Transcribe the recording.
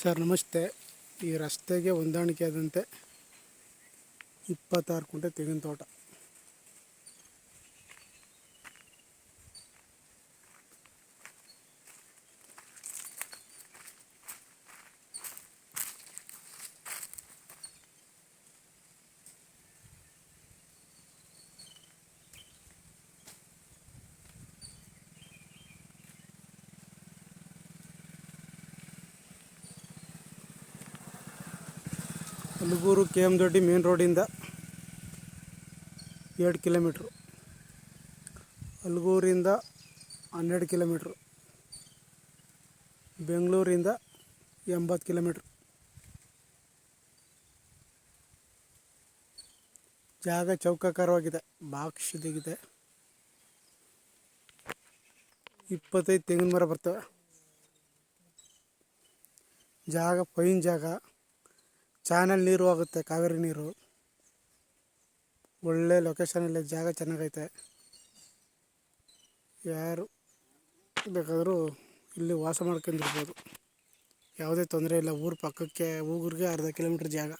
Sir ನಮಸ್ತೆ. ಈ ರಸ್ತೆಗೆ ಹೊಂದಾಣಿಕೆ ಆದಂತೆ ಇಪ್ಪತ್ತಾರು ಕುಂಟೆ ತೆಂಗಿನ ತೋಟ. Halaguru K M Doddi main ರೋಡಿಂದ ಎರಡು ಕಿಲೋಮೀಟ್ರು. ಅಲ್ಗೂರಿಂದ ಹನ್ನೆರಡು ಕಿಲೋಮೀಟ್ರು. ಬೆಂಗಳೂರಿಂದ ಎಂಬತ್ತು ಕಿಲೋಮೀಟ್ರ್. ಜಾಗ ಚೌಕಾಕಾರವಾಗಿದೆ ಬಾಕ್ಷಿದಿಗಿದೆ ಇಪ್ಪತ್ತೈದು ತೆಂಗಿನ ಮರ ಬರ್ತವೆ. ಜಾಗ ಫೈನ್ ಜಾಗ. ಚಾನಲ್ ನೀರು ಆಗುತ್ತೆ ಕಾವೇರಿ ನೀರು. ಒಳ್ಳೆ ಲೊಕೇಶನಲ್ಲಿ ಜಾಗ ಚೆನ್ನಾಗೈತೆ. ಯಾರು ಬೇಕಾದರೂ ಇಲ್ಲಿ ವಾಸ ಮಾಡ್ಕೊಂಡಿರ್ಬೋದು. ಯಾವುದೇ ತೊಂದರೆ ಇಲ್ಲ, ಊರ ಪಕ್ಕಕ್ಕೆ, ಊರಿಗೆ ಅರ್ಧ ಕಿಲೋಮೀಟ್ರ್ ಜಾಗ.